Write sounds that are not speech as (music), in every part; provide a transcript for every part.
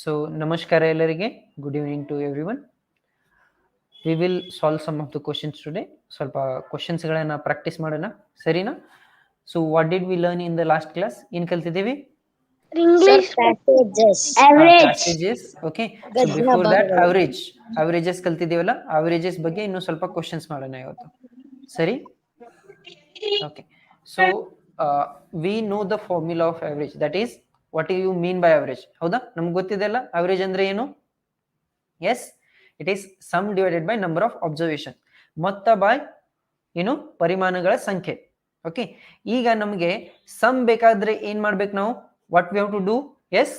So ನಮಸ್ಕಾರ ಎಲ್ಲರಿಗೆ. Good evening to everyone we will solve some of the questions today ಸ್ವಲ್ಪ ಕ್ವಶನ್ಸ್ಗಳನ್ನು practice ಮಾಡೋಣ. ಸರಿನಾ? So what did we learn in the last class ಏನ್ ಕಲ್ತಿದ್ದೀವಿ? English passages. average. ಅವರೇಜಸ್ ಕಲ್ತಿದ್ದೀವಲ್ಲ? ಅವರೇಜಸ್ ಬಗ್ಗೆ ಇನ್ನು ಸ್ವಲ್ಪ ಕ್ವಶನ್ಸ್ ಮಾಡೋಣ ಇವತ್ತು. ಸರಿ? Okay so we know the formula of average that is what you mean by average ಹೌದಾ? ನಮ್ಗೆ ಗೊತ್ತಿದೆಲ್ಲ ಅವರೇಜ್ ಅಂದ್ರೆ ಏನು? Yes it is sum divided by number of observation ಮೊತ್ತ ಬೈ ಏನು? ಪರಿಮಾಣಗಳ ಸಂಖ್ಯೆ. ಓಕೆ ಈಗ ನಮಗೆ ಸಮ್ ಬೇಕಾದ್ರೆ ಏನ್ ಮಾಡ್ಬೇಕು ನಾವು? What we have to do yes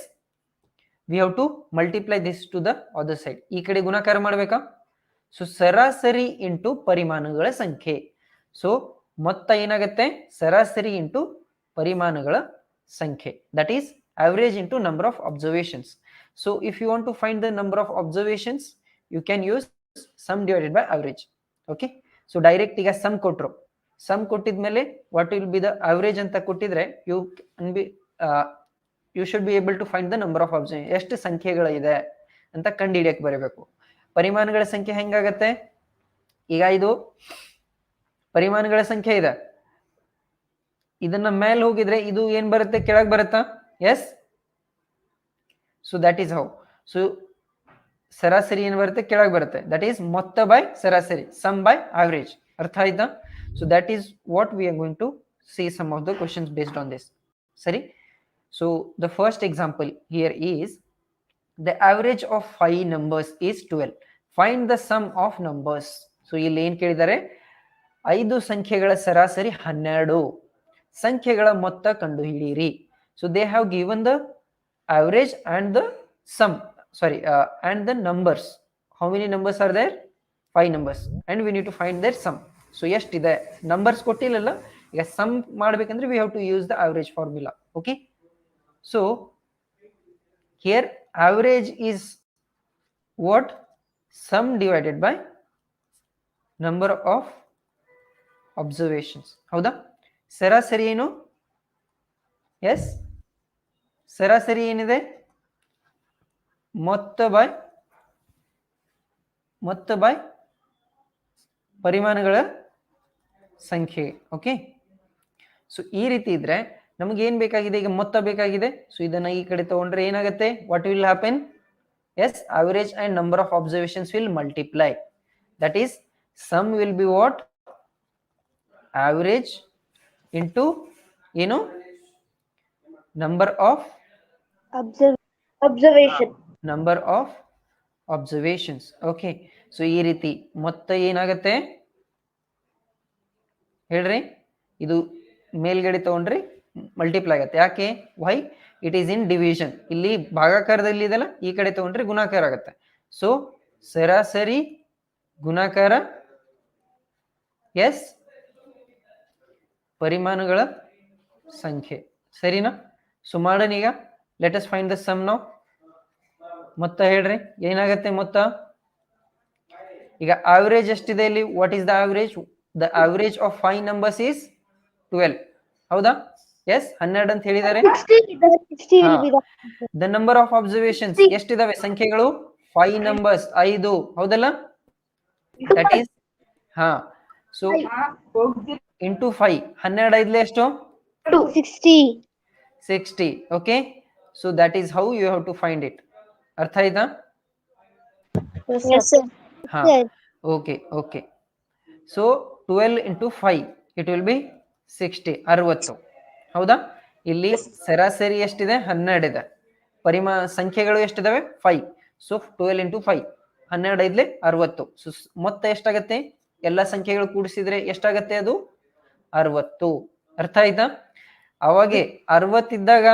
we have to multiply this to the other side ಈ ಕಡೆ ಗುಣಾಕಾರ ಮಾಡ್ಬೇಕಾ? ಸೊ ಸರಾಸರಿ ಇಂಟು ಪರಿಮಾಣಗಳ ಸಂಖ್ಯೆ. ಸೊ ಮೊತ್ತ ಏನಾಗುತ್ತೆ? ಸರಾಸರಿ ಇಂಟು ಪರಿಮಾಣಗಳ ಸಂಖ್ಯೆ. That is average into number of observations so if you want to find the number of observations you can use sum divided by average okay so direct ಈಗ sum ಕೊಟ್ರು sum ಕೊಟ್ಟಿದ್ಮೇಲೆ what will be the average ಅಂತ can be uh, you should be able to find the number of observations ಎಷ್ಟು ಸಂಖ್ಯೆಗಳಿದೆ ಅಂತ ಕಂಡುಹಿಡಿಯಕ್ಕೆ ಬರಬೇಕು ಪರಿಮಾಣಗಳ ಸಂಖ್ಯೆ ಹೆಂಗಾಗತ್ತೆ ಈಗ ಇದು ಪರಿಮಾಣಗಳ ಸಂಖ್ಯೆ ಇದೆ ಇದನ್ನ ಮೇಲೆ ಹೋಗಿದ್ರೆ ಇದು ಏನ್ ಬರುತ್ತೆ ಕೆಳಗೆ ಬರುತ್ತಾ yes so that is how so ಸರಾಸರಿ ಏನು ಬರುತ್ತೆ? ಕೆಳಗೆ ಬರುತ್ತೆ. ದಟ್ ಈಸ್ ಮೊತ್ತ ಬೈ ಸರಾಸರಿ ಸಮ್ ಬೈ ಆವ್ರೇಜ್ ಅರ್ಥ ಆಯ್ತಾ? So that is what we are going to see some of the questions based on this ಸರಿ? So the first example here is the average of five numbers is twelve find the sum of numbers so ಇಲ್ಲಿ ಏನ್ ಕೇಳಿದ್ದಾರೆ? ಐದು ಸಂಖ್ಯೆಗಳ ಸರಾಸರಿ ಹನ್ನೆರಡು. ಸಂಖ್ಯೆಗಳ ಮೊತ್ತ ಕಂಡುಹಿಡಿಯಿರಿ. So they have given the average and the sum sorry uh, and the numbers how many numbers are there five numbers and we need to find their sum so ಎಷ್ಟಿದೆ numbers ಕೊಟ್ಟಿಲ್ಲಲ್ಲ ಈಗ ಸಮ್ ಮಾಡ್ಬೇಕಂದ್ರೆ we have to use the average formula okay so here average is what sum divided by number of observations ಹೌದಾ ಸರಾಸರಿ ಏನು S ಸರಾಸರಿ ಏನಿದೆ? ಮೊತ್ತ by ಮೊತ್ತ ಬೈ ಪರಿಮಾಣಗಳ ಸಂಖ್ಯೆ ಓಕೆ ಸೊ ಈ ರೀತಿ ಇದ್ರೆ ನಮ್ಗೆ ಏನ್ ಬೇಕಾಗಿದೆ? ಈಗ ಮೊತ್ತ ಬೇಕಾಗಿದೆ. ಸೊ ಇದನ್ನ ಈ ಕಡೆ ತಗೊಂಡ್ರೆ ಏನಾಗುತ್ತೆ? What will happen yes average and number of observations will multiply that is sum will be what average into ಏನು? Number of Observation. Number of observations okay so ಈ ರೀತಿ ಮೊತ್ತ ಏನಾಗತ್ತೆ? ಹೇಳ್ರಿ. ಇದು ಮೇಲ್ಗಡೆ ತಗೊಂಡ್ರಿ ಮಲ್ಟಿಪ್ಲೈ ಆಗತ್ತೆ. ಯಾಕೆ? Why it is in division ಇಲ್ಲಿ ಭಾಗಾಕಾರದಲ್ಲಿ ಇದೆಲ್ಲ ಈ ಕಡೆ ತಗೊಂಡ್ರೆ ಗುಣಾಕಾರ ಆಗತ್ತೆ. ಸೊ ಸರಾಸರಿ ಗುಣಾಕಾರ ಎಸ್ ಪರಿಮಾಣಗಳ ಸಂಖ್ಯೆ. ಸರಿನಾ? ಸೊ ಮಾಡೋಣ ಈಗ let us find the sum ನಾವು ಮೊತ್ತ ಹೇಳ್ರಿ ಏನಾಗತ್ತೆ ಮೊತ್ತ? ಈಗ ಆವರೇಜ್ ಎಷ್ಟಿದೆ ಇಲ್ಲಿ? What is the average the average of five numbers is twelve ಹೌದಾ? ಎಸ್ ಹನ್ನೆರಡು ಅಂತ ಹೇಳಿದ್ದಾರೆ 60 60 will be the the number of observations ಎಷ್ಟಿದಾವೆ ಸಂಖ್ಯೆಗಳು? ಫೈವ್ ನಂಬರ್ಸ್ ಐದು. ಹೌದಲ್ಲ? ದಟ್ ಈಸ್ ಹಾ. ಸೊ ಇಂಟು ಫೈವ್ ಹನ್ನೆರಡು ಐದ್ಲೆ ಎಷ್ಟು? 60. Sixty okay so that is how you have to find it ಅರ್ಥ ಆಯ್ತಾ ಹಾ okay okay so twelve into five it will be sixty ಅರವತ್ತು. ಹೌದಾ? ಇಲ್ಲಿ ಸರಾಸರಿ ಎಷ್ಟಿದೆ? ಹನ್ನೆರಡಿದೆ ಪರಿಮಾ ಸಂಖ್ಯೆಗಳು ಎಷ್ಟಿದಾವೆ? Five so twelve into five ಹನ್ನೆರಡು ಐದ್ಲೆ ಅರವತ್ತು. ಸೊ ಮೊತ್ತ ಎಷ್ಟಾಗತ್ತೆ? ಎಲ್ಲ ಸಂಖ್ಯೆಗಳು ಕೂಡಿಸಿದ್ರೆ ಎಷ್ಟಾಗತ್ತೆ ಅದು? ಅರವತ್ತು. ಅರ್ಥ ಆಯ್ತಾ? ಅವಾಗೆ ಅರವತ್ತಿದ್ದಾಗ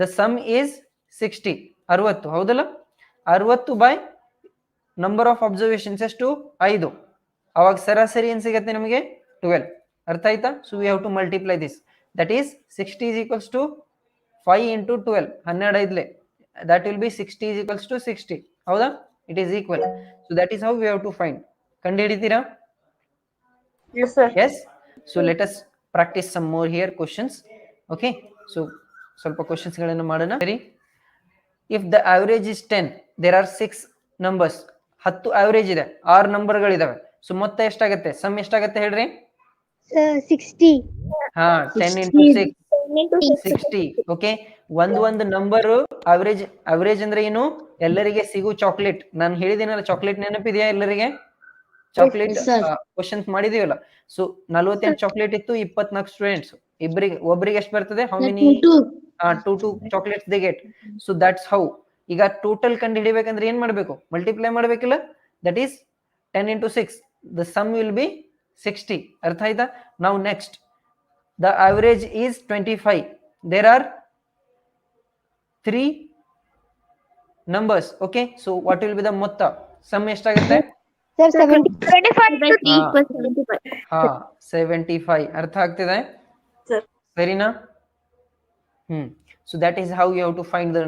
ದ ಸಮ್ ಈಸ್ ಸಿಕ್ಸ್ಟಿ ಅರವತ್ತು ಹೌದಲ್ಲ? ಅರವತ್ತು ಬೈ ನಂಬರ್ ಆಫ್ ಅಬ್ಸರ್ವೇಷನ್ಸ್ ಎಷ್ಟು ಐದು. ಅವಾಗ ಸರಾಸರಿ ಏನ್ ಸಿಗತ್ತೆ ನಿಮಗೆ? ಟ್ವೆಲ್ ಅರ್ಥ ಆಯ್ತಾ? So we have to multiply this that is sixty is equals to five into twelve ಹನ್ನೆರಡು ಐದ್ಲೆ. That will be sixty is equals to sixty ಹೌದಾ? It is equal so that is how we have to find ಕಂಡು ಹಿಡಿತೀರಾ yes so let us practice some more here questions okay so okay? So ಸ್ವಲ್ಪ ಕ್ವಶನ್ಸ್ಗಳನ್ನು ಮಾಡೋಣ. ಸರಿ if the average is ten there are six numbers ಹತ್ತು average ಇದೆ ಆರು ನಂಬರ್ಗಳಿದಾವೆ so ಮೊತ್ತ ಎಷ್ಟಾಗತ್ತೆ? ಸಮ್ ಎಷ್ಟಾಗತ್ತೆ ಹೇಳ್ರಿ? ಸಿಕ್ಸ್ಟಿ ಹಾ ten into six sixty okay ಒಂದ್ ಒಂದು ನಂಬರ್ ಅವರೇಜ್ ಅವರೇಜ್ ಅಂದ್ರೆ ಏನು? ಎಲ್ಲರಿಗೆ ಸಿಗು ಚಾಕ್ಲೇಟ್ ನಾನು ಹೇಳಿದೇನಲ್ಲ ಚಾಕ್ಲೇಟ್ ನೆನಪಿದೆಯಾ ಎಲ್ಲರಿಗೆ? ಚಾಕ್ಲೇಟ್ ಕ್ವಶನ್ಸ್ ಮಾಡಿದೀವಲ್ಲ? ಸೊ ನಲ್ವತ್ತೆಂಟು ಚಾಕ್ಲೇಟ್ ಇತ್ತು ಇಪ್ಪತ್ನಾಲ್ಕು ಸ್ಟೂಡೆಂಟ್ಸ್ ಇಬ್ಬರಿಗೆ ಒಬ್ಬರಿಗೆ ಎಷ್ಟು ಬರ್ತದೆ? How many two two chocolates they get so that's how ಈಗ ಟೋಟಲ್ ಕಂಡು ಹಿಡಿಬೇಕಂದ್ರೆ ಏನ್ ಮಾಡ್ಬೇಕು? Multiply ಮಾಡ್ಬೇಕಿಲ್ಲ? That is ten into six the sum will be sixty ಅರ್ಥ ಆಯ್ತಾ? ನಾವು next the average is twenty five there are three numbers okay so what will be the ಮೊತ್ತ? Sum ಎಷ್ಟಾಗುತ್ತೆ? ಸರ್ ಸೆವೆಂಟಿ ಹಾ ಸೆವೆಂಟಿ ಫೈವ್ ಅರ್ಥ ಆಗ್ತಿದೆ? Sir. ಸರಿನಾ? ಹ್ಮ್. So that is how you have to find the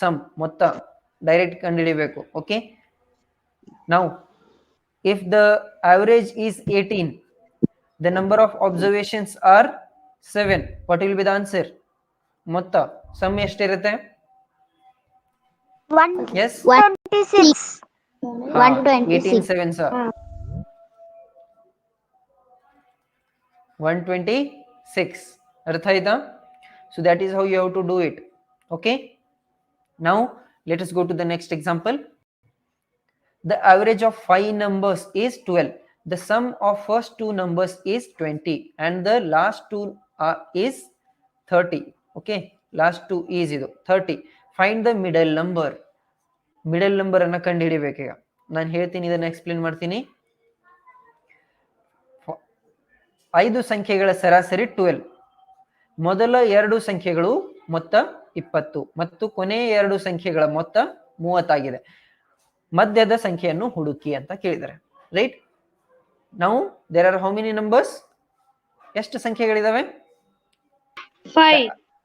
sum ಮೊತ್ತ direct ಕಂಡುಹಿಡಿಬೇಕು. Okay ನಾವು if the average is eighteen the number of observations are seven what will be the answer ಮೊತ್ತ. Sum ಎಷ್ಟಿರುತ್ತೆ? One yes twenty six one twenty eighteen six seven sir one twenty six ಅರ್ಥ ಆಯ್ತಾ? So that is how you have to do it. Okay. Now let us go to the next example the average of five numbers is 12 the sum of first two numbers is 20 and the last two are, is 30 okay last two is ಇದು 30 find the middle number middle number ಅನ್ನ ಕಂಡು ಹಿಡಿಬೇಕೀಗ ನಾನು ಹೇಳ್ತೀನಿ ಇದನ್ನ explain ಮಾಡ್ತೀನಿ ಐದು ಸಂಖ್ಯೆಗಳ ಸರಾಸರಿ ಟ್ವೆಲ್ ಮೊದಲ ಎರಡು ಸಂಖ್ಯೆಗಳು ಮೊತ್ತ ಇಪ್ಪತ್ತು ಮತ್ತು ಕೊನೆಯ ಎರಡು ಸಂಖ್ಯೆಗಳ ಮೊತ್ತ ಮೂವತ್ತಾಗಿದೆ. ಮಧ್ಯದ ಸಂಖ್ಯೆಯನ್ನು ಹುಡುಕಿ ಅಂತ ಕೇಳಿದರೆ ರೈಟ್ ನಾವು there are how many numbers ಎಷ್ಟು ಸಂಖ್ಯೆಗಳಿದಾವೆ?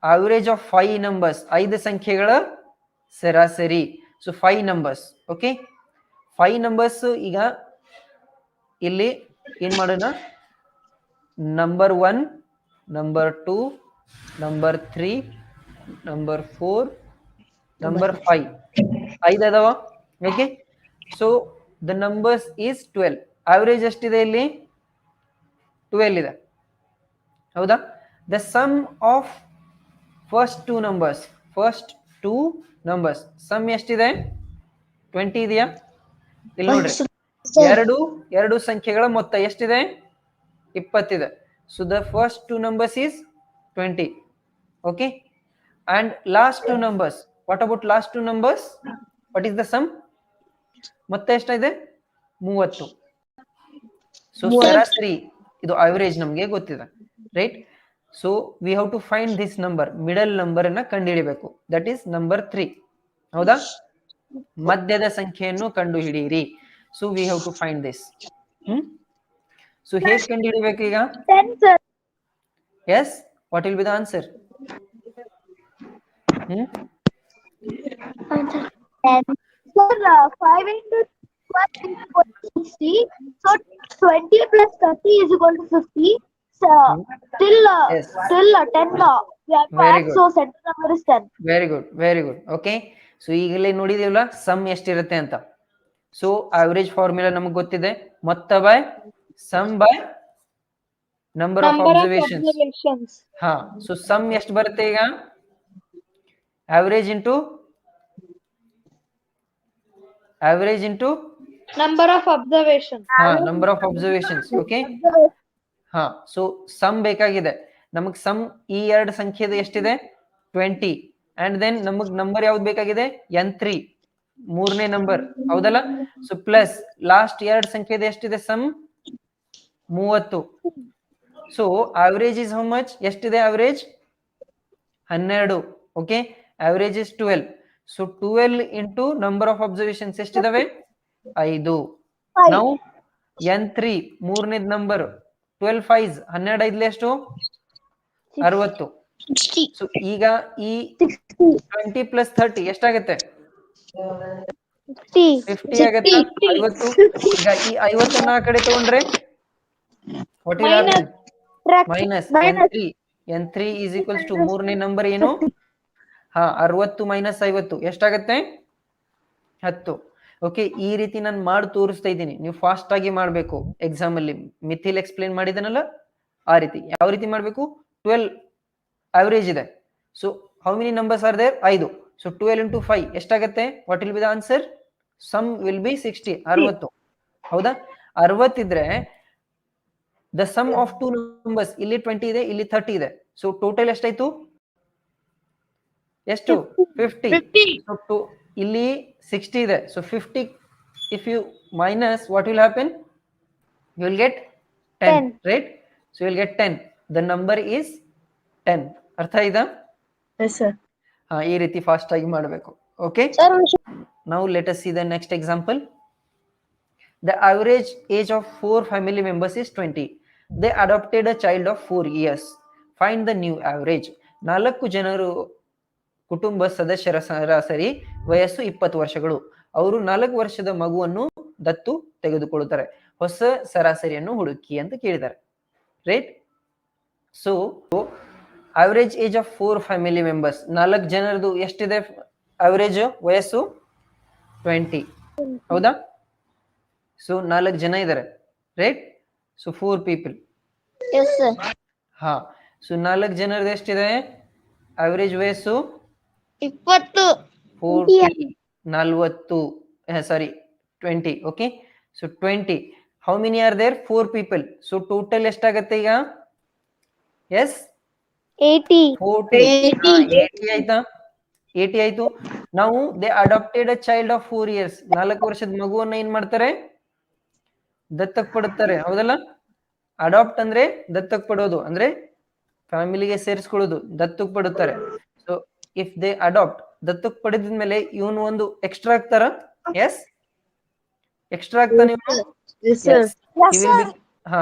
ಅವರೇಜ್ ಆಫ್ ಫೈವ್ ನಂಬರ್ಸ್ ಐದು ಸಂಖ್ಯೆಗಳ ಸರಾಸರಿ. So five numbers okay five numbers ಈಗ ಇಲ್ಲಿ ಏನ್ ಮಾಡೋಣ? Number one number two number three number four number five ಐದು ಅದಾವ? Okay so the numbers is twelve average ಎಷ್ಟಿದೆ ಇಲ್ಲಿ? ಟ್ವೆಲ್ ಇದೆ. ಹೌದಾ? The sum of first two numbers first two numbers sum ಎಷ್ಟಿದೆ? ಟ್ವೆಂಟಿ ಇದೆಯಾ? ಇಲ್ಲಿ ನೋಡ್ರಿ. ಎರಡು ಎರಡು ಸಂಖ್ಯೆಗಳ ಮೊತ್ತ ಎಷ್ಟಿದೆ? ಇಪ್ಪತ್ತಿದೆ. So the first two numbers is twenty okay and last two numbers what about last two numbers what is the sum ಮತ್ತೆ ಎಷ್ಟಿದೆ ಮೂವತ್ತು. ಸೊ ಸರಾಸರಿ ಇದು ಅವರೇಜ್ ನಮಗೆ ಗೊತ್ತಿದೆ right so we have to find this number middle number ಅನ್ನ ಕಂಡುಹಿಡಿಬೇಕು. That is number three ಹೌದಾ? ಮಧ್ಯದ ಸಂಖ್ಯೆಯನ್ನು ಕಂಡುಹಿಡಿಯಿರಿ. So we have to find this hmm? So ಹೇಗೆ कैंडिडेट ಬೇಕiga 10 sir what will be the answer 10 sir 5 * 1 * 60 so 20 + 3 = okay so ಈಗಲೇ ನೋಡಿದೀವಲ್ಲ ಸಮ್ ಎಷ್ಟು ಅಂತ. ಸೊ ಆವರೇಜ್ ಫಾರ್ಮುಲಾ ನಮಗೆ ಗೊತ್ತಿದೆ. ಮೊತ್ತ by sum by number of observation ಹಾ ಸೊ ಸಮ್ ಎಷ್ಟು ಬರುತ್ತೆ ಈಗ? Average into average into number of observation ಹಾ ನಂಬರ್ ಆಫ್ ಅಬ್ಸರ್ವೇಷನ್ಸ್ ಓಕೆ ಹಾ ಸೊ ಸಮ್ ಬೇಕಾಗಿದೆ. ನಮಗ್ ಸಮ್ ಈ ಎರಡು ಸಂಖ್ಯೆದ ಎಷ್ಟಿದೆ? ಟ್ವೆಂಟಿ ಅಂಡ್ ದೆನ್ ನಮಗ್ ನಂಬರ್ ಯಾವ್ದು ಬೇಕಾಗಿದೆ? ಎನ್ ತ್ರೀ ಮೂರನೇ ನಂಬರ್ ಹೌದಲ್ಲ? ಸೊ ಪ್ಲಸ್ ಲಾಸ್ಟ್ ಎರಡು ಸಂಖ್ಯೆದ ಎಷ್ಟಿದೆ ಸಮ್ ಮೂವತ್ತು. So average is how much ಎಷ್ಟಿದೆ ಆವರೇಜ್ ಹನ್ನೆರಡು. Okay average is twelve so twelve into number of observations ಎಷ್ಟಿದಾವೆ? ಐದು. ನಾವು ಎನ್ ತ್ರೀ ಮೂರನೇದ್ ನಂಬರ್ ಟ್ವೆಲ್ ಫೈವ್ ಹನ್ನೆರಡು ಐದ್ಲಿ ಎಷ್ಟು? ಅರವತ್ತು. 60. ಸೊ ಈಗ ಈ 60. ಟ್ವೆಂಟಿ ಪ್ಲಸ್ ಥರ್ಟಿ ಎಷ್ಟಾಗತ್ತೆ? 60. ಫಿಫ್ಟಿ ಆಗತ್ತೆ. ಐವತ್ತು ಈಗ ಈ ಐವತ್ತನ್ನ ಆ ಕಡೆ ತಗೊಂಡ್ರೆ what Track. Minus N. Three N three is equals to ಮೂರನೇ ನಂಬರ್ ಏನು? (laughs) ಹಾ ಅರವತ್ತು ಮೈನಸ್ ಐವತ್ತು. ಎಷ್ಟಾಗತ್ತೆ? ಹತ್ತು. ಓಕೆ ಈ ರೀತಿ ನಾನು ಮಾಡಿ ತೋರಿಸ್ತಾ ಇದ್ದೀನಿ. ನೀವು ಫಾಸ್ಟ್ ಆಗಿ ಮಾಡಬೇಕು ಎಕ್ಸಾಮ್ ಅಲ್ಲಿ. ಮಿಥಿಲ್ ಎಕ್ಸ್ಪ್ಲೇನ್ ಮಾಡಿದನಲ್ಲ? ಆ ರೀತಿ. ಯಾವ ರೀತಿ ಮಾಡಬೇಕು? ಟ್ವೆಲ್ ಅವರೇಜ್ ಇದೆ. So how many numbers are there ಐದು. ಸೊ ಟ್ವೆಲ್ ಇಂಟು ಫೈವ್ ಎಷ್ಟಾಗತ್ತೆ? What will be the answer sum will be sixty ಅರವತ್ತು. ಹೌದಾ? ಅರವತ್ತಿದ್ರೆ the sum of two numbers ಇಲ್ಲಿ ಟ್ವೆಂಟಿ ಇದೆ ಇಲ್ಲಿ ಥರ್ಟಿ ಇದೆ ಸೊ ಟೋಟಲ್ ಎಷ್ಟಾಯ್ತು ಎಷ್ಟು ಫಿಫ್ಟಿ ಫಿಫ್ಟಿ ಸೊ ಟು ಇಲ್ಲಿ ಸಿಕ್ಸ್ಟಿ ಇದೆ so fifty if you minus what will happen you will get ten 10. Right so will get ten the number is ten ಅರ್ಥ ಆಯ್ತಾ? ಎಸ್ ಸರ್ ಹಾ ಈ ರೀತಿ ಫಾಸ್ಟ್ ಆಗಿ ಮಾಡಬೇಕು. Okay sir now let us see the next example. The average age of four family members is 20 they adopted a child of 4 years. Find the new average ನಾಲ್ಕು ಜನರು ಕುಟುಂಬ ಸದಸ್ಯರ ಸರಾಸರಿ ವಯಸ್ಸು ಇಪ್ಪತ್ತು ವರ್ಷಗಳು. ಅವರು ನಾಲ್ಕು ವರ್ಷದ ಮಗುವನ್ನು ದತ್ತು ತೆಗೆದುಕೊಳ್ಳುತ್ತಾರೆ. ಹೊಸ ಸರಾಸರಿಯನ್ನು ಹುಡುಕಿ ಅಂತ ಕೇಳಿದ್ದಾರೆ. Right so average age of four family members ನಾಲ್ಕು ಜನರದು ಎಷ್ಟಿದೆ? ಅವರೇಜ್ ವಯಸ್ಸು ಟ್ವೆಂಟಿ ಹೌದಾ? ಸೊ ನಾಲ್ಕು ಜನ ಇದ್ದಾರೆ. Right so four people yes sir ಹಾ ಸೊ ನಾಲ್ಕು ಜನರದ್ದು ಎಷ್ಟಿದೆ ಅವರೇಜ್ ವಯಸ್ಸು ಇಪ್ಪತ್ತು ಫೋರ್ಟಿ ನಲ್ವತ್ತು sorry twenty okay so twenty how many are there four people so total ಎಷ್ಟಾಗತ್ತೆ ಈಗ? Yes eighty. ಏಟಿ ಆಯ್ತಾ? ಏಟಿ ಆಯ್ತು. ನಾವು they adopted a child of four years ನಾಲ್ಕು ವರ್ಷದ ಮಗುವನ್ನ ಏನ್ ಮಾಡ್ತಾರೆ? ದತ್ತಕ್ ಪಡುತ್ತಾರೆ ಹೌದಲ್ಲ? ಅಡಾಪ್ಟ್ ಅಂದ್ರೆ ದತ್ತಕ್ ಪಡೋದು ಅಂದ್ರೆ ಫ್ಯಾಮಿಲಿಗೆ ಸೇರಿಸ್ಕೊಳ್ಳೋದು ದತ್ತಕ್ ಪಡುತ್ತಾರೆ ಸೊ ಇಫ್ ದೇ ಅಡಾಪ್ಟ್ ದತ್ತಕ್ ಪಡೆದಿದ್ಮೇಲೆ ಇವನು ಒಂದು ಎಕ್ಸ್ಟ್ರಾ ಆಗ್ತಾರ? ಎಸ್ ಎಕ್ಸ್ಟ್ರಾ ಆಗ್ತಾನೆ ಹಾ.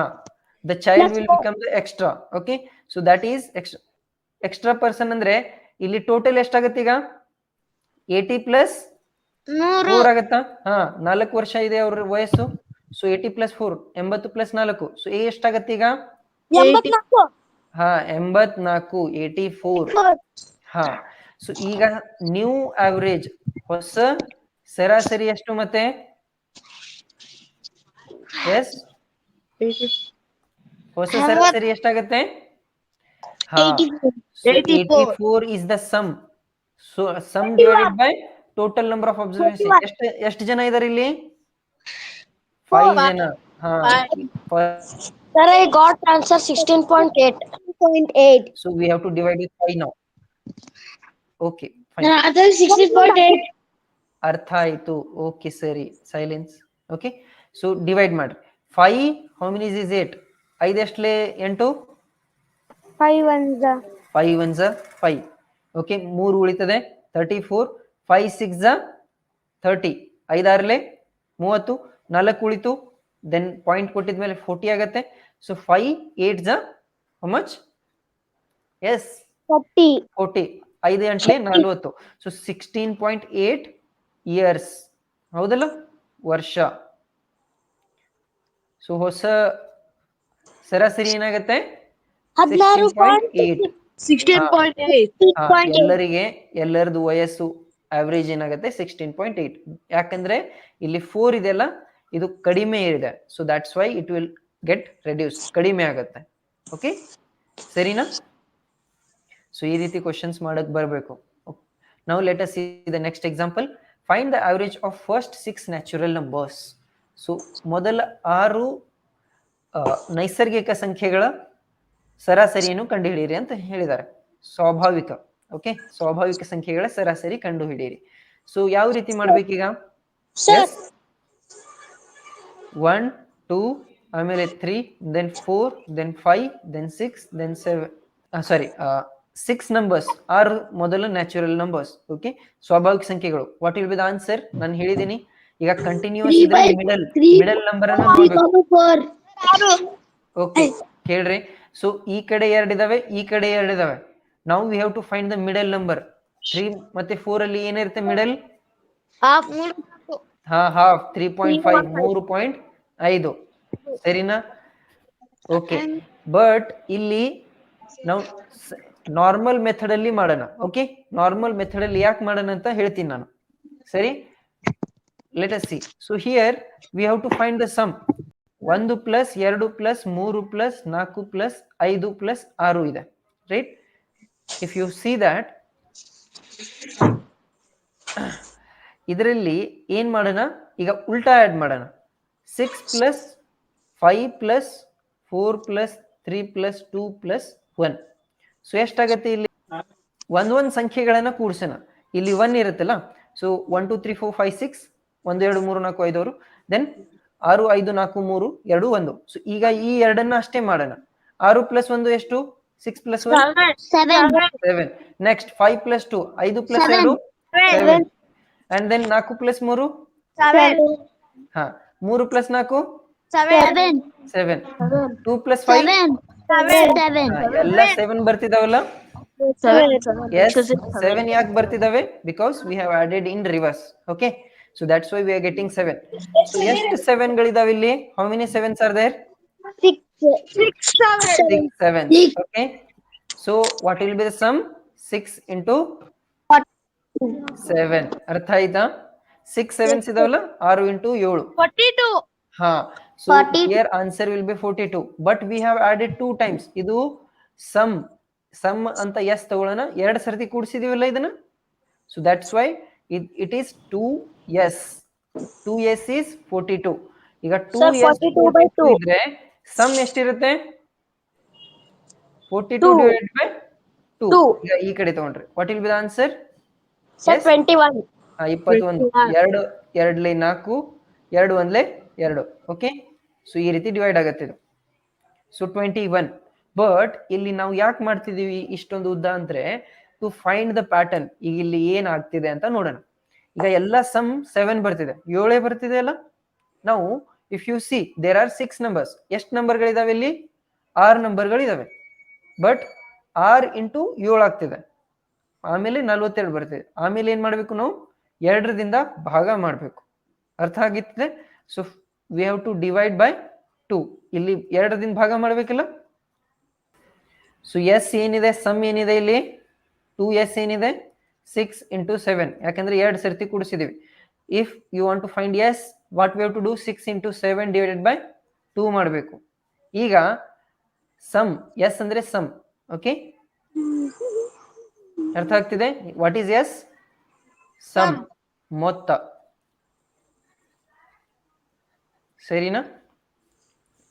Yes child will become the extra okay so that is extra. Extra person ಅಂದ್ರೆ ಇಲ್ಲಿ ಟೋಟಲ್ ಎಷ್ಟಾಗತ್ತೆ ಈಗ? ಏಟಿ ಪ್ಲಸ್ ನೂರು. ಫೋರ್ ಆಗತ್ತಾ? ಹಾ ನಾಲ್ಕು ವರ್ಷ ಇದೆ ಅವ್ರ ವಯಸ್ಸು. ಸೊ ಏಟಿ ಪ್ಲಸ್ ಫೋರ್ ಎಂಬತ್ತು ಪ್ಲಸ್ ನಾಲ್ಕು ಸೊ ಎಷ್ಟಾಗತ್ತೆ ಈಗ? ಎಂಬತ್ನಾಲ್ಕು. ಹಾ ಎಂಬತ್ನಾಲ್ಕು ಏಟಿ ಫೋರ್ ಹಾ. ಸೊ ಈಗ ನ್ಯೂ ಆವರೇಜ್ ಹೊಸ ಸರಾಸರಿ ಎಷ್ಟು ಮತ್ತೆ? ಎಸ್ ಹೊಸ ಸರಾಸರಿ ಎಷ್ಟಾಗತ್ತೆ ಹಾ. Eighty four is the sum so sum divided by total number of observation ಎಷ್ಟು ಎಷ್ಟು ಜನ ಇದಾರೆ ಇಲ್ಲಿ? ಫೈವ್ ಜನ ಹಾ. I got answer sixteen point eight point eight so we have to divide with five now okay fine sixteen point eight ಅರ್ಥ ಆಯ್ತು. Okay ಸರಿ. ಸೈಲೆನ್ಸ್ ಓಕೆ ಸೊ ಡಿವೈಡ್ ಮಾಡ್ರಿ. Five how many is eight ಐದು ಎಷ್ಟಲೇ? ಎಂಟು? Five one five one are five okay ಮೂರು ಉಳಿತದೆ. Thirty four five six are thirty ಐದಾರಲೆ? ಮೂವತ್ತು? ನಾಲ್ಕು ಉಳಿತು ದೆನ್ ಪಾಯಿಂಟ್ ಕೊಟ್ಟಿದ್ಮೇಲೆ ಫೋರ್ಟಿ ಆಗತ್ತೆ. So five eight are much yes forty forty ಐದು ಗಂಟೆ ನಲ್ವತ್ತು. So sixteen point eight years ಹೌದಲ್ಲ? ವರ್ಷ. ಸೊ ಹೊಸ ಸರಾಸರಿ ಏನಾಗತ್ತೆ? ಹದಿನಾರು ಪಾಯಿಂಟ್ ಏಟ್ ಸಿಕ್ಸ್ಟೀನ್ ಪಾಯಿಂಟ್ ಎಲ್ಲರಿಗೆ ಎಲ್ಲರದು ವಯಸ್ಸು ಆವರೇಜ್ ಏನಾಗುತ್ತೆ? ಸಿಕ್ಸ್ಟೀನ್ ಪಾಯಿಂಟ್ ಏಟ್ ಯಾಕಂದ್ರೆ ಇಲ್ಲಿ ಫೋರ್ ಇದೆಯಲ್ಲ ಇದು ಕಡಿಮೆ ಇದೆ. So that's why it will get reduce ಕಡಿಮೆ ಆಗುತ್ತೆ. ಓಕೆ ಸರಿನಾ? ಸೊ ಈ ರೀತಿ ಕ್ವಶನ್ಸ್ ಮಾಡಕ್ ಬರಬೇಕು. ನಾವು let us see the next example find the average of first six natural numbers so ಮೊದಲ ಆರು ನೈಸರ್ಗಿಕ ಸಂಖ್ಯೆಗಳ ಸರಾಸರಿಯನ್ನು ಕಂಡುಹಿಡಿಯಿರಿ ಅಂತ ಹೇಳಿದ್ದಾರೆ. ಸ್ವಾಭಾವಿಕ. ಓಕೆ ಸ್ವಾಭಾವಿಕ ಸಂಖ್ಯೆಗಳ ಸರಾಸರಿ ಕಂಡುಹಿಡಿಯಿರಿ. ಸೊ ಯಾವ ರೀತಿ ಮಾಡ್ಬೇಕೀಗ? ಒನ್ ಟೂ ಆಮೇಲೆ three then four then five then six then seven sorry six numbers are ಮೊದಲು ನ್ಯಾಚುರಲ್ ನಂಬರ್ಸ್ ಓಕೆ ಸ್ವಾಭಾವಿಕ ಸಂಖ್ಯೆಗಳು. What will be the answer ನಾನು ಹೇಳಿದ್ದೀನಿ ಈಗ ಕಂಟಿನ್ಯೂಸ್ Three ಇದ್ರೆ ಮಿಡಲ್ three. ಮಿಡಲ್ ನಂಬರ್ ಅನ್ನು ನೋಡ್ಬೇಕು. ಓಕೆ ಕೇಳ್ರಿ. ಸೊ ಈ ಕಡೆ ಎರಡು ಇದಾವೆ ಈ ಕಡೆ ಎರಡು ಇದಾವೆ. ನಾವು we have to find the middle number three ಮತ್ತೆ ಫೋರ್ ಅಲ್ಲಿ ಏನಿರುತ್ತೆ ಮಿಡಲ್ ಹಾಫ್ ಮೂರು. ಹಾ ಹಾಫ್ ತ್ರೀ ಪಾಯಿಂಟ್ ಫೈವ್ ಮೂರು ಪಾಯಿಂಟ್ ಐದು. ಸರಿನಾ? ಓಕೆ. ಬಟ್ ಇಲ್ಲಿ ನಾವು ನಾರ್ಮಲ್ ಮೆಥಡ್ ಅಲ್ಲಿ ಮಾಡೋಣ ಓಕೆ? ನಾರ್ಮಲ್ ಮೆಥಡ್ ಅಲ್ಲಿ ಯಾಕೆ ಮಾಡೋಣ ಅಂತ ಹೇಳ್ತೀನಿ ನಾನು. ಸರಿ? Let us see so here we have to find the sum ಒಂದು ಪ್ಲಸ್ ಎರಡು ಪ್ಲಸ್ ಮೂರು ಪ್ಲಸ್ ನಾಲ್ಕು ಪ್ಲಸ್ ಐದು ಪ್ಲಸ್ ಆರು ಇದೆ. Right if you see that ಇದರಲ್ಲಿ ಏನ್ ಮಾಡೋಣ? ಈಗ ಉಲ್ಟಾ ಆಡ್ ಮಾಡೋಣ. Six plus five plus four plus three plus two plus one so ಎಷ್ಟಾಗತ್ತೆ ಇಲ್ಲಿ? ಒಂದ್ ಒಂದ್ ಸಂಖ್ಯೆಗಳನ್ನ ಕೂಡಿಸೋಣ. ಇಲ್ಲಿ ಒನ್ ಇರುತ್ತಲ್ಲ? So one two three four five six ಒಂದು ಎರಡು ಮೂರು ನಾಲ್ಕು ಐದವರು ದೆನ್ ಆರು ಐದು ನಾಲ್ಕು ಮೂರು ಎರಡು ಒಂದು. ಸೊ ಈಗ ಈ ಎರಡನ್ನ ಅಷ್ಟೇ ಮಾಡೋಣ. ಆರು ಪ್ಲಸ್ ಒಂದು ಎಷ್ಟು? Six plus one. Seven next five plus two ಐದು ಪ್ಲಸ್ Seven. ಎರಡು? ಅಂಡ್ ದೆನ್ ನಾಲ್ಕು ಪ್ಲಸ್ ಮೂರು? Seven. ಹಾ ಮೂರು ಪ್ಲಸ್ ನಾಲ್ಕು? Seven. Seven two plus five Seven. Seven. ಎಲ್ಲ ಸೆವೆನ್ ಬರ್ತಿದಾವಲ್ಲ? ಸೆವೆನ್ ಯಾಕೆ ಬರ್ತಿದಾವೆ? Because we have added in reverse okay so that's why we are getting seven ಎಷ್ಟು ಸೆವೆನ್ ಗಳಿದಾವೆ ಇಲ್ಲಿ? How many sevens are there. Six seven okay so what will be the sum six into seven. ಅರ್ಥ ಆಯ್ತಾ? Six sevens ಇದಾವಲ್ಲ? ಆರು into ಏಳು. ಹಾ. So here answer will be forty two but we have added two times ಇದು sum sum ಅಂತ S ತಗೊಳ್ಳೋಣ. ಎರಡು ಸರ್ತಿ ಕೂಡಿಸಿದೀವಲ್ಲ ಇದನ್ನ? So that's why it is two S two S is forty two ಈಗ ಟೂ ಎಸ್ 42 by ಇದ್ರೆ sum ಎಷ್ಟಿರುತ್ತೆ? Forty two divide by two ಈ ಕಡೆ ತಗೊಂಡ್ರಿ. What will be the answer ಇಪ್ಪತ್ತೊಂದು. ಎರಡು ಎರಡ್ಲೆ ನಾಲ್ಕು ಎರಡು ಒಂದ್ಲೆ ಎರಡು ಓಕೆ ಸೊ ಈ ರೀತಿ ಡಿವೈಡ್ ಆಗತ್ತೆ ಇದು. ಸೊ ಟ್ವೆಂಟಿ ಒನ್ ಬಟ್ ಇಲ್ಲಿ ನಾವು ಯಾಕೆ ಮಾಡ್ತಿದೀವಿ ಇಷ್ಟೊಂದು ಉದ್ದ ಅಂದ್ರೆ ಟು ಫೈಂಡ್ ದ ಪ್ಯಾಟರ್ನ್ ಈಗ ಇಲ್ಲಿ ಏನ್ ಆಗ್ತಿದೆ ಅಂತ ನೋಡೋಣ. ಈಗ ಎಲ್ಲ ಸಮ್ ಸೆವೆನ್ ಬರ್ತಿದೆ. ಏಳೇ ಬರ್ತಿದೆ ಅಲ್ಲ? ನಾವು if you see there are six numbers ಎಷ್ಟು ನಂಬರ್ಗಳಿದಾವೆ ಇಲ್ಲಿ? ಆರು ನಂಬರ್ಗಳಿದಾವೆ ಬಟ್ ಆರ್ ಇಂಟು ಏಳು ಆಗ್ತಿದೆ. ಆಮೇಲೆ ನಲ್ವತ್ತೆರಡು ಬರ್ತದೆ ಆಮೇಲೆ ಏನ್ ಮಾಡ್ಬೇಕು ನಾವು? ಎರಡರಿಂದ ಭಾಗ ಮಾಡಬೇಕು. ಅರ್ಥ ಆಗಿತ್ತದೆ? So we have to divide by two ಇಲ್ಲಿ ಎರಡರಿಂದ ಭಾಗ ಮಾಡಬೇಕಿಲ್ಲ? ಸೊ ಎಸ್ ಏನಿದೆ? ಸಮ್ ಏನಿದೆ ಇಲ್ಲಿ? ಟೂ ಎಸ್ ಏನಿದೆ? ಸಿಕ್ಸ್ ಇಂಟು ಸೆವೆನ್ ಯಾಕಂದ್ರೆ ಎರಡು ಸರ್ತಿ ಕೂಡಿಸಿದೀವಿ. If you want to find S what we have to do six into seven divided by two ಮಾಡಬೇಕು. ಈಗ ಸಮ್ ಎಸ್ ಅಂದ್ರೆ ಸಮ್ ಓಕೆ ಅರ್ಥ ಆಗ್ತಿದೆ? What is S sum. ಮೊತ್ತ. ಸರಿನಾ?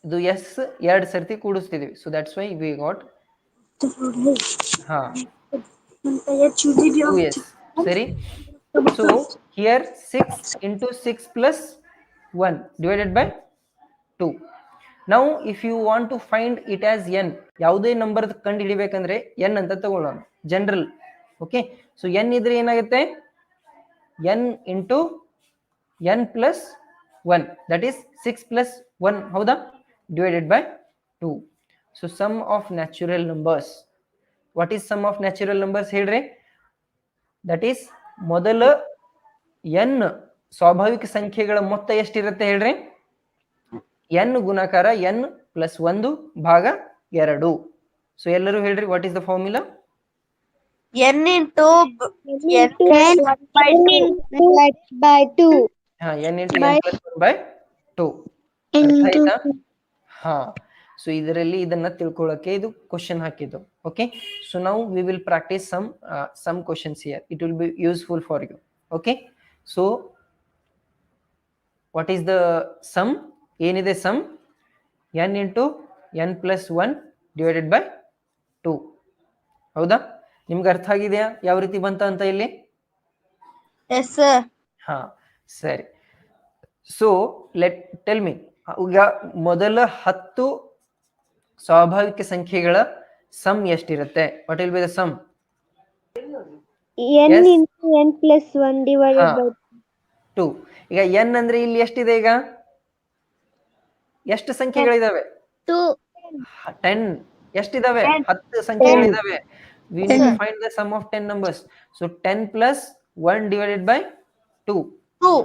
ಇದು ಎಸ್ ಎರಡ್ ಸರ್ತಿ ಕೂಡಿಸ್ತಿದೀವಿ. So that's why we got ಹಾ. ಎಸ್ ಸರಿ? So here six into six plus one divided by two ನಾವು if you want to find it as N ಯಾವುದೇ ನಂಬರ್ ಕಂಡು ಹಿಡಿಬೇಕಂದ್ರೆ ಎನ್ ಅಂತ ತಗೊಳ್ಳೋಣ. ಜನರಲ್ ಓಕೆ ಸೊ ಎನ್ ಇದ್ರೆ ಏನಾಗುತ್ತೆ? N into N plus one that is six plus one ಹೌದಾ? Divided by two so sum of natural numbers what is sum of natural numbers ಹೇಳ್ರಿ? That is ಮೊದಲ N ಸ್ವಾಭಾವಿಕ ಸಂಖ್ಯೆಗಳ ಮೊತ್ತ ಎಷ್ಟಿರುತ್ತೆ ಹೇಳ್ರಿ? ಎನ್ ಗುಣಾಕಾರ ಎನ್ ಪ್ಲಸ್ ಒಂದು ಭಾಗ ಎರಡು. ಸೊ ಎಲ್ಲರೂ ಹೇಳ್ರಿ what is the formula N into b- N plus one by two. by two ಹಾ ಎನ್ ಇಂಟು ಬೈ ಟೂ. ಹಾ ಸೊ ಇದರಲ್ಲಿ ಇದನ್ನ ತಿಳ್ಕೊಳ್ಳಕ್ಕೆ ಇದು ಕ್ವಶನ್ ಹಾಕಿದ್ದು ಓಕೆ ಸೊ ನಾವು we will practise some some questions here it will be useful for you okay so what is the sum ಏನಿದೆ sum N into N plus one divided by two. ಹೌದಾ? ನಿಮ್ಗೆ ಅರ್ಥ ಆಗಿದೆಯಾ? ಯಾವ ರೀತಿ ಬಂತ ಅಂತ ಇಲ್ಲಿ? ಎಸ್. ಹಾ ಸರಿ. ಸೊ ಲೆಟ್ ಟೆಲ್ ಮಿ ಈಗ ಮೊದಲ ಹತ್ತು ಸ್ವಾಭಾವಿಕ ಸಂಖ್ಯೆಗಳ ಸಮ್ ಎಷ್ಟಿರುತ್ತೆ? What will be the sum n divided two ಈಗ ಎನ್ ಅಂದ್ರೆ ಇಲ್ಲಿ ಎಷ್ಟಿದೆ ಈಗ? ಎಷ್ಟು ಸಂಖ್ಯೆಗಳಿದಾವೆ. ಟೆನ್ ಎಷ್ಟಿದಾವೆ. ಹತ್ತು ಸಂಖ್ಯೆಗಳಿದಾವೆ. We need to find the sum of ten numbers so ten plus one divided by two Two.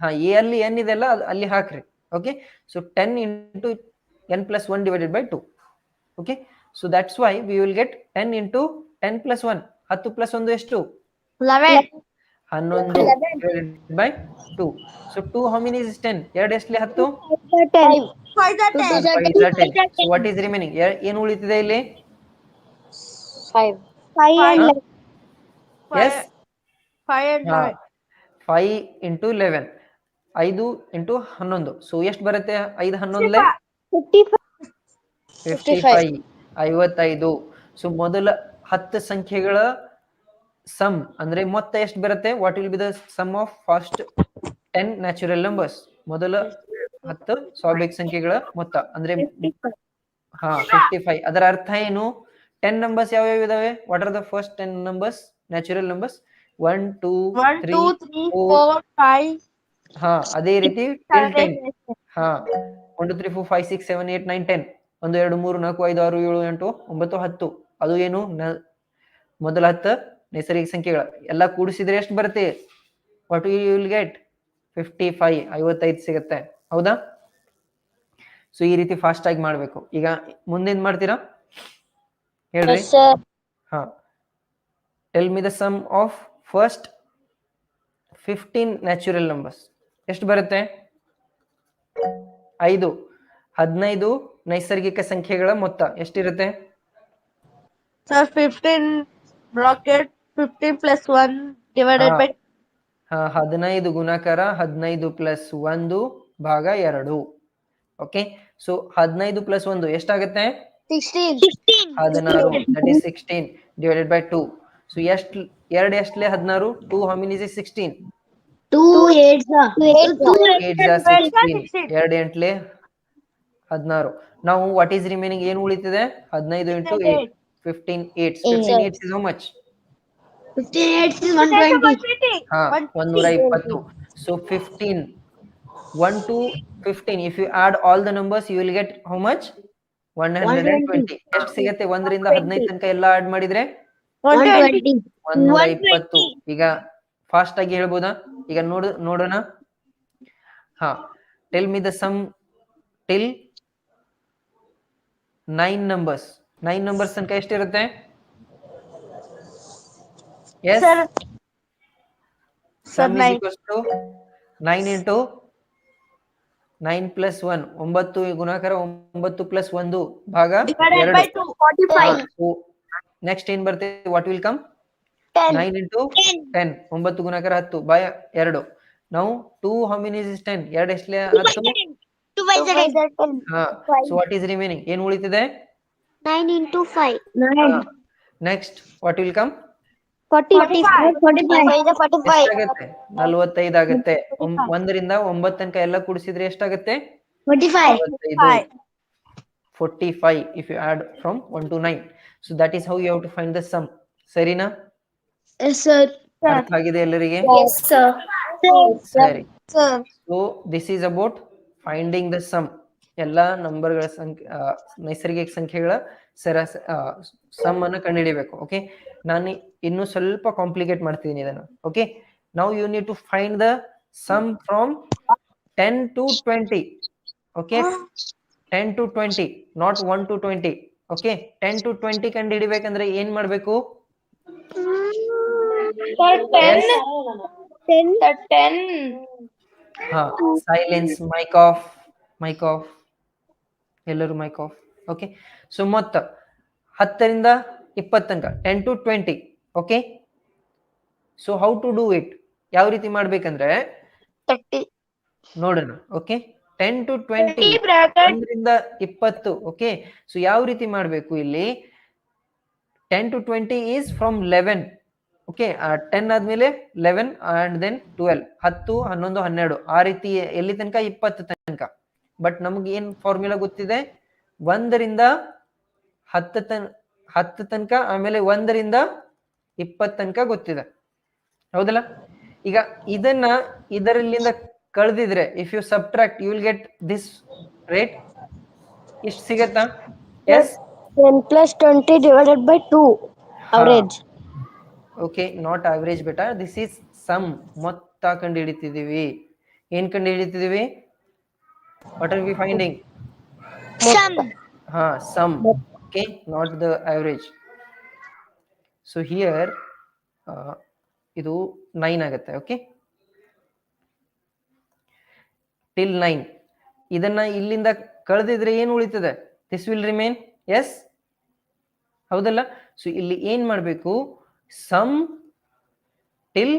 ಹಾ ಎ ಅಲ್ಲಿ ಎನ್ ಇದೆಲ್ಲ ಅಲ್ಲಿ ಹಾಕ್ರಿ. Okay so ten into n plus one divided by two okay so that's why we will get ten into ten plus one ಹತ್ತು plus ಒಂದು ಎಷ್ಟು? ಹನ್ನೊಂದು by two so two how many is ten ಎರಡು ಎಷ್ಟಲಿ ಹತ್ತು? What is remaining ಏನು ಉಳಿತಿದೆ ಇಲ್ಲಿ? ಎಸ್ ಫೈವ್ ಇಂಟು ಲೆವೆನ್ ಐದು ಇಂಟು ಹನ್ನೊಂದು. ಸೊ ಎಷ್ಟು ಬರುತ್ತೆ? ಐದು Fifty-five. ಫಿಫ್ಟಿ ಫೈವ್ ಐವತ್ತೈದು. ಸೊ ಮೊದಲ ಹತ್ತು ಸಂಖ್ಯೆಗಳ ಸಮ್ ಅಂದ್ರೆ ಮೊತ್ತ ಎಷ್ಟು ಬರುತ್ತೆ? What will be the sum of first ten natural numbers ಮೊದಲ ಹತ್ತು ಸ್ವಾಭಾವಿಕ ಸಂಖ್ಯೆಗಳ ಮೊತ್ತ. ಅಂದ್ರೆ ಹಾ ಫಿಫ್ಟಿ ಫೈವ್ ಅದರ ಅರ್ಥ ಏನು? ಟೆನ್ ನಂಬರ್ಸ್ ಯಾವ ಯಾವ ಇದಾವೆ? What are the first ten numbers natural numbers one two three ಹಾ ಅದೇ ರೀತಿ ಟಿಲ್ ಟೆನ್ ಹಾ one two three four five six seven eight nine ten ಒಂದು ಎರಡು ಮೂರು ನಾಲ್ಕು ಐದು ಆರು ಏಳು ಎಂಟು ಒಂಬತ್ತು ಹತ್ತು. ಅದು ಏನು? ಮೊದಲ ಹತ್ತು ನೈಸರ್ಗಿಕ ಸಂಖ್ಯೆಗಳ. ಎಲ್ಲ ಕೂಡಿಸಿದ್ರೆ ಎಷ್ಟು ಬರುತ್ತೆ? What you will get fifty five ಐವತ್ತೈದು ಸಿಗುತ್ತೆ. ಹೌದಾ? ಸೊ ಈ ರೀತಿ ಫಾಸ್ಟ್ ಆಗಿ ಮಾಡಬೇಕು. ಈಗ ಮುಂದೇನ್ ಮಾಡ್ತೀರಾ? ಹೇಳ್ರಿ. ಹಾ. Tell me the sum of first fifteen natural numbers ಎಷ್ಟು ಬರುತ್ತೆ? ಐದು. ಹದಿನೈದು ನೈಸರ್ಗಿಕ ಸಂಖ್ಯೆಗಳ ಮೊತ್ತ ಎಷ್ಟಿರುತ್ತೆ? Sir 15 bracket 15 plus 1 divided by ಹದಿನೈದು ಗುಣಾಕಾರ ಹದಿನೈದು ಪ್ಲಸ್ ಒಂದು ಭಾಗ ಎರಡು. ಓಕೆ ಸೊ ಹದಿನೈದು ಪ್ಲಸ್ ಒಂದು ಎಷ್ಟಾಗುತ್ತೆ. ಹದಿನಾರು that is sixteen divided by two so ಎಷ್ಟು ಎರಡು ಎಷ್ಟಲೆ ಹದಿನಾರು? Two how many is sixteen ಎರಡ್ ಎಂಟ್ಲೆ ಹದಿನಾರು. ನಾವು ವಾಟ್ ಈಸ್ ರಿಮೈನಿಂಗ್ ಏನು ಉಳಿತಿದೆ? ಹದಿನೈದು into eight fifteen eight fifteen eight is how much Fifteen eight is one twenty. ಹಾ ಒಂದೂರ ಇಪ್ಪತ್ತು so fifteen one to fifteen if you add all the numbers you will get how much one hundred and twenty ಎಷ್ಟು ಸಿಗತ್ತೆ? ಒಂದರಿಂದ ಹದಿನೈದು ತನಕ ಎಲ್ಲ add ಮಾಡಿದ್ರೆ. ಒಂದೂರ ಇಪ್ಪತ್ತು. ಈಗ ಫಾಸ್ಟ್ ಆಗಿ ಹೇಳ್ಬೋದಾ? ಈಗ ನೋಡ ನೋಡೋಣ. ಹಾ. Tell me the sum till nine numbers nine numbers ತನಕ ಎಷ್ಟಿರುತ್ತೆ? Yes sir sum nine into nine plus one ಒಂಬತ್ತು ಗುಣಾಕಾರ ಒಂಬತ್ತು ಪ್ಲಸ್ ಒಂದು ಭಾಗ divided by 2 45 ನೆಕ್ಸ್ಟ್ ಏನ್ ಬರ್ತದೆ what will come. Nine into ten ಒಂಬತ್ತು ಗುಣಾಕಾರ ಹತ್ತು ಬಾಯ ಎರಡು. ನಾವು two how many is ten ಎರಡು ಎಷ್ಟೇ ಹತ್ತು ಸೊ ವಾಟ್ ಈಸ್ ರಿಮೈನಿಂಗ್ ಏನ್ ಉಳಿತಿದೆ? Into five. Nine. Next what will come ನಲ್ವತ್ತೈದು ಆಗುತ್ತೆ. ಒಂದರಿಂದ ಒಂಬತ್ ತನಕ ಎಲ್ಲ ಕೂಡಿಸಿದ್ರೆ ಎಷ್ಟಾಗುತ್ತೆ. Forty five if you add from one to nine so that is how you have to find the sum ಸರಿನಾ. ಅರ್ಥ ಆಗಿದೆ ಎಲ್ಲರಿಗೆ? Yes, sir. ಸರಿ. So this is about finding the sum ಎಲ್ಲಾ ನಂಬರ್ಗಳ ಸಂಖ್ಯೆ ನೈಸರ್ಗಿಕ ಸಂಖ್ಯೆಗಳ ಸರಾಸ ಸಮ್ ಅನ್ನ ಕಂಡುಹಿಡಿಬೇಕು ಓಕೆ ನಾನು ಇನ್ನು ಸ್ವಲ್ಪ ಕಾಂಪ್ಲಿಕೇಟ್ ಮಾಡ್ತೀನಿ ಇದನ್ನು. ಓಕೆ ನಾವು you need to find the sum from ten to twenty okay ten to twenty not one to twenty okay ten to twenty ಕಂಡು ಹಿಡಿಬೇಕಂದ್ರೆ ಏನ್ ಮಾಡ್ಬೇಕು? ಹಾ silence mic off mic off ಎಲ್ಲರೂ ಮೈಕ್ ಆಫ್ ಓಕೆ ಸೊ ಮೊತ್ತ ಹತ್ತರಿಂದ ಇಪ್ಪತ್ತು ತನಕ ten to twenty okay so how to do it ಯಾವ ರೀತಿ ಮಾಡ್ಬೇಕಂದ್ರೆ. ನೋಡೋಣ ಓಕೆ ಟೆನ್ ಟು ಟ್ವೆಂಟಿ ಒಂದರಿಂದ ಇಪ್ಪತ್ತು ಓಕೆ ಸೊ ಯಾವ ರೀತಿ ಮಾಡಬೇಕು ಇಲ್ಲಿ? Ten to twenty is from eleven okay ten ಆದ್ಮೇಲೆ ಲೆವೆನ್ ಅಂಡ್ ದೆನ್ ಟ್ವೆಲ್ ಹತ್ತು ಹನ್ನೊಂದು ಹನ್ನೆರಡು ಆ ರೀತಿ ಎಲ್ಲಿ ತನಕ? ಇಪ್ಪತ್ತು ತನಕ. ಬಟ್ ನಮ್ಗೆ ಏನ್ ಫಾರ್ಮುಲಾ ಗೊತ್ತಿದೆ? ಒಂದರಿಂದ ಹತ್ತು ತನ ಹತ್ತು ತನಕ ಆಮೇಲೆ ಒಂದರಿಂದ ಇಪ್ಪತ್ ತನಕ ಗೊತ್ತಿದೆ. ಹೌದಲ್ಲ? ಈಗ ಇದನ್ನ ಇದರಲ್ಲಿಂದ ಕಳೆದಿದ್ರೆ if you subtract you will get this rate ಇಷ್ಟು ಸಿಗತ್ತಾ? Yes ten plus twenty divided by two. Average. Okay not average Beti this is sum ಮೊತ್ತ ಕಂಡು ಹಿಡಿತಿದೀವಿ ಏನ್ ಕಂಡು ಹಿಡಿತಿದೀವಿ ವಾಟ್ ಆರ್ ವಿ ಫೈಂಡಿಂಗ್. ಹಾ sum okay not the so so here ಇದು ನೈನ್ ಆಗುತ್ತೆ ಓಕೆ ಟಿಲ್ ನೈನ್ ಇದನ್ನ ಇಲ್ಲಿಂದ ಕಳೆದಿದ್ರೆ ಏನು ಉಳಿತದೆ? ದಿಸ್ ವಿಲ್ ರಿಮೇನ್ ಎಸ್ ಹೌದಲ್ಲ? ಸೊ ಇಲ್ಲಿ ಏನ್ ಮಾಡಬೇಕು? Sum till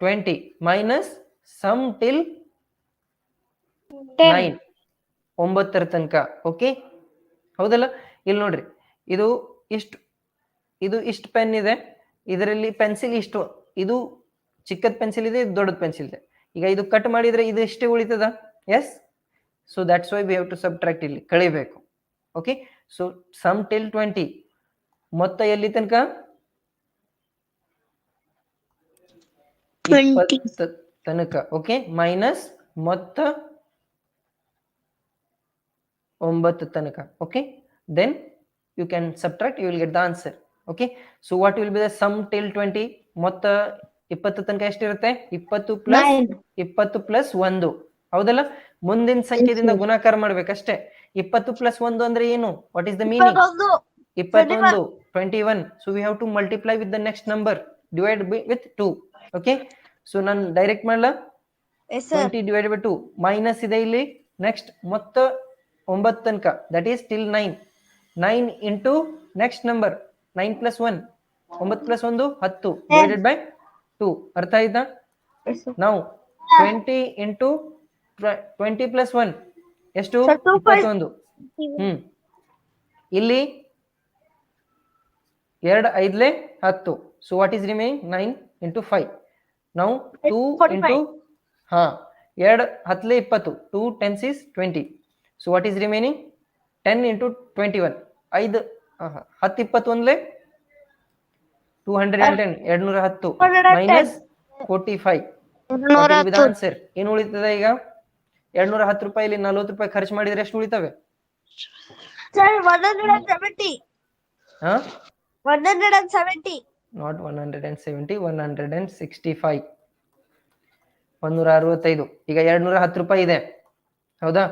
twenty minus sum till nine ಒಂಬತ್ತರ ತನಕ ಓಕೆ ಹೌದಲ್ಲ? ಇಲ್ಲಿ ನೋಡ್ರಿ ಇದು ಇಷ್ಟು ಇದು ಇಷ್ಟು ಪೆನ್ ಇದೆ ಇದರಲ್ಲಿ ಪೆನ್ಸಿಲ್ ಇಷ್ಟು ಇದು ಚಿಕ್ಕದ ಪೆನ್ಸಿಲ್ ಇದೆ ಇದು ದೊಡ್ಡದ ಪೆನ್ಸಿಲ್ ಇದೆ. ಈಗ ಇದು ಕಟ್ ಮಾಡಿದ್ರೆ ಇದು ಇಷ್ಟೇ ಉಳಿತದ? Yes so that's why we have to subtract ಇಲ್ಲಿ ಕಳಿಬೇಕು. Okay so sum till twenty ಮೊತ್ತ ಎಲ್ಲಿ ತನಕ? 20. ತನಕ ಓಕೆ ಮೈನಸ್ ಮೊತ್ತ ಒಂಬತ್ತು ತನಕ okay then you can subtract you will get the answer okay so what will be the sum till twenty ಮೊತ್ತ ಇಪ್ಪತ್ತು ತನಕ ಎಷ್ಟಿರುತ್ತೆ? ಇಪ್ಪತ್ತು ಪ್ಲಸ್ ಇಪ್ಪತ್ತು ಪ್ಲಸ್ ಒಂದು. ಹೌದಲ್ಲ? ಮುಂದಿನ ಸಂಖ್ಯೆದಿಂದ ಗುಣಾಕಾರ ಮಾಡ್ಬೇಕಷ್ಟೇ. ಇಪ್ಪತ್ತು ಪ್ಲಸ್ ಒಂದು ಅಂದ್ರೆ ಏನು? ವಾಟ್ ಇಸ್ ದ ಮೀನಿಂಗ್ ಇಪ್ಪತ್ತೊಂದು. Twenty one so we have to multiply with the next number divide with two okay so ನಾನು ಡೈರೆಕ್ಟ್ ಮಾಡಲ? Twenty divide by two minus ಇದೆ ಇಲ್ಲಿ. ನೆಕ್ಸ್ಟ್ ಮೊತ್ತ ಒಂಬತ್ತು ತನಕ. That is till nine nine into next number nine plus one ಒಂಬತ್ತು plus ಒಂದು ಹತ್ತು. ಡಿವೈಡೆಡ್ ಬೈ ಟೂ ಅರ್ಥ ಆಯ್ತಾ? ನಾವು twenty into twenty plus one ಎಷ್ಟು? ಇಪ್ಪತ್ತೊಂದು. ಹ್ಮ್. ಇಲ್ಲಿ ಎರಡು ಐದ್ಲೆ ಹತ್ತು. So what is remaining nine into five ನಾವು ಟೂ ಇಂಟು ಹಾ ಎರಡು ಹತ್ಲೆ ಇಪ್ಪತ್ತು. Two tens is twenty so what is remaining ten into twenty one ಐದು ಹತ್ತು ಇಪ್ಪತ್ತೊಂದ್ಲೆ ಟೂ ಹಂಡ್ರೆಡ್ ಅಂಡ್ ಟೆನ್ ಎರಡ್ನೂರ ಹತ್ತು 210. ಮೈನಸ್ ಫೋರ್ಟಿ ಫೈವ್ ಆನ್ಸರ್ ಏನು ಉಳಿತದೆ ಈಗ? ಎರಡ್ನೂರ ಹತ್ತು ರೂಪಾಯಿ ಇಲ್ಲಿ ನಲ್ವತ್ತು ರೂಪಾಯಿ ಖರ್ಚು ಮಾಡಿದ್ರೆ ಎಷ್ಟು ಉಳಿತವೆ? ಹಾ one hundred and seventy not one hundred and seventy one hundred and sixty five ಒಂದೂರ ಅರವತ್ತೈದು ಈಗ ಎರಡ್ನೂರ ಹತ್ತು ರೂಪಾಯಿ ಇದೆ. ಹೌದಾ?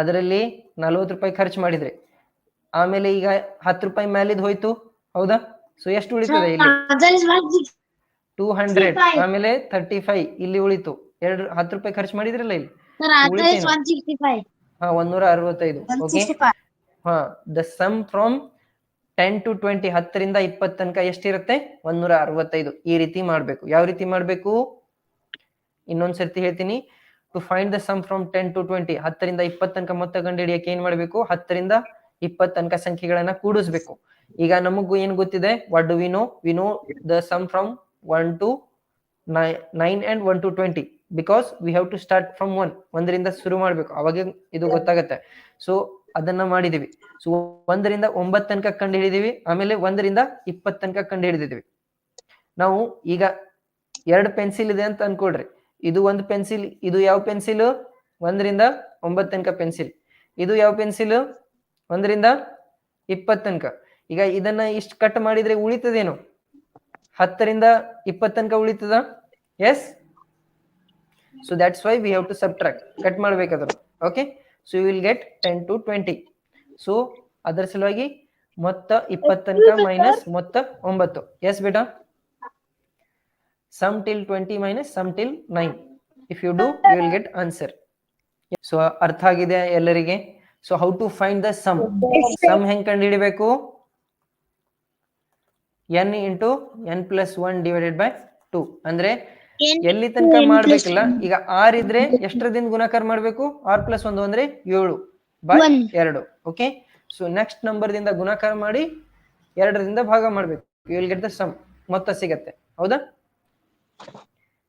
ಅದರಲ್ಲಿ ನಲ್ವತ್ತು ರೂಪಾಯಿ ಖರ್ಚು ಮಾಡಿದ್ರಿ. ಆಮೇಲೆ ಈಗ ಹತ್ತು ರೂಪಾಯಿ ಮೇಲಿದ್ ಹೋಯ್ತು. ಹೌದಾ? ಸೊ ಎಷ್ಟು ಉಳಿತದೆ ಇಲ್ಲಿ? ಟೂ ಹಂಡ್ರೆಡ್ ಆಮೇಲೆ ತರ್ಟಿ ಫೈವ್ ಇಲ್ಲಿ ಉಳಿತು. ಎರಡು ಹತ್ತು ರೂಪಾಯಿ ಖರ್ಚು ಮಾಡಿದ್ರಲ್ಲ ಇಲ್ಲಿ? ಹಾ ಒಂದೂರ ಅರವತ್ತೈದು. ಓಕೆ ಹಾ the sum from ten to twenty ಹತ್ತರಿಂದ ಇಪ್ಪತ್ ತನಕ ಎಷ್ಟಿರುತ್ತೆ? ಒಂದೂರ ಅರವತ್ತೈದು. ಈ ರೀತಿ ಮಾಡ್ಬೇಕು. ಯಾವ ರೀತಿ ಮಾಡ್ಬೇಕು? ಇನ್ನೊಂದ್ಸರ್ತಿ ಹೇಳ್ತೀನಿ. To find the sum from ten to twenty ಹತ್ತರಿಂದ ಇಪ್ಪತ್ತು ತನಕ ಮೊತ್ತ ಕಂಡು ಹಿಡಿಯಕ್ಕೆ ಏನ್ ಮಾಡಬೇಕು? ಹತ್ತರಿಂದ ಇಪ್ಪತ್ತು ತನಕ ಸಂಖ್ಯೆಗಳನ್ನ ಕೂಡಿಸ್ಬೇಕು. ಈಗ ನಮಗೂ ಏನ್ ಗೊತ್ತಿದೆ? What do we know we know the sum from one to nine and one to twenty because we have to start from one ಒಂದರಿಂದ ಶುರು ಮಾಡ್ಬೇಕು. ಅವಾಗ ಇದು ಗೊತ್ತಾಗತ್ತೆ. ಸೊ ಅದನ್ನ ಮಾಡಿದೀವಿ. ಸೊ ಒಂದರಿಂದ ಒಂಬತ್ತು ತನಕ ಕಂಡು ಹಿಡಿದೀವಿ ಆಮೇಲೆ ಒಂದರಿಂದ ಇಪ್ಪತ್ತು ತನಕ ಕಂಡು ಹಿಡಿದಿದ್ವಿ ನಾವು ಈಗ ಎರಡು ಪೆನ್ಸಿಲ್ ಇದೆ ಅಂತ ಅನ್ಕೊಳ್ರಿ. ಇದು ಒಂದು ಪೆನ್ಸಿಲ್, ಇದು ಯಾವ ಪೆನ್ಸಿಲ್? ಒಂದರಿಂದ ಒಂಬತ್ತು ತನಕ ಪೆನ್ಸಿಲ್. ಇದು ಯಾವ ಪೆನ್ಸಿಲ್? ಒಂದರಿಂದ ಇಪ್ಪತ್ತು ತನಕ ಈಗ ಇದನ್ನ ಇಷ್ಟು ಕಟ್ ಮಾಡಿದ್ರೆ ಉಳಿತದೇನು? ಹತ್ತರಿಂದ ಇಪ್ಪತ್ತು ತನಕ ಉಳಿತದ? Yes so that's why we have to subtract cut ಮಾಡ್ಬೇಕಾದ್ರು. Okay so you will get ten to twenty so ಅದರ ಸಲುವಾಗಿ ಮೊತ್ತ ಇಪ್ಪತ್ತು ಮೈನಸ್ ಮೊತ್ತ ಒಂಬತ್ತು. Yes Beta? Sum till twenty minus sum till 9 if you do you will get answer so ಅರ್ಥ ಆಗಿದೆ ಎಲ್ಲರಿಗೆ? So how to find the sum sum ಹೆಂಗ್ ಕಂಡು ಹಿಡಿಬೇಕು n into n plus one divided by two ಅಂದ್ರೆ ಎಲ್ಲಿ ತನಕ ಮಾಡ್ಬೇಕಲ್ಲ? ಈಗ ಆರ್ ಇದ್ರೆ ಎಷ್ಟರದಿಂದ ಗುಣಾಕಾರ ಮಾಡ್ಬೇಕು? ಆರ್ ಪ್ಲಸ್ ಒಂದು ಅಂದ್ರೆ ಏಳು ಬೈ. ಎರಡು. ಓಕೆ ಸೊ ನೆಕ್ಸ್ಟ್ ನಂಬರ್ ದಿಂದ ಗುಣಾಕಾರ ಮಾಡಿ ಎರಡರಿಂದ ಭಾಗ ಮಾಡ್ಬೇಕು. You will get the sum ಮೊತ್ತ ಸಿಗತ್ತೆ. ಹೌದಾ?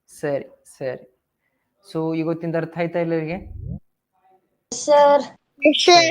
ಸರಿ ಸರಿ. ಸೊ ಇವತ್ತಿಂದ ಅರ್ಥ ಆಯ್ತಾ ಎಲ್ಲರಿಗೆ ಸರ್ ಸರ್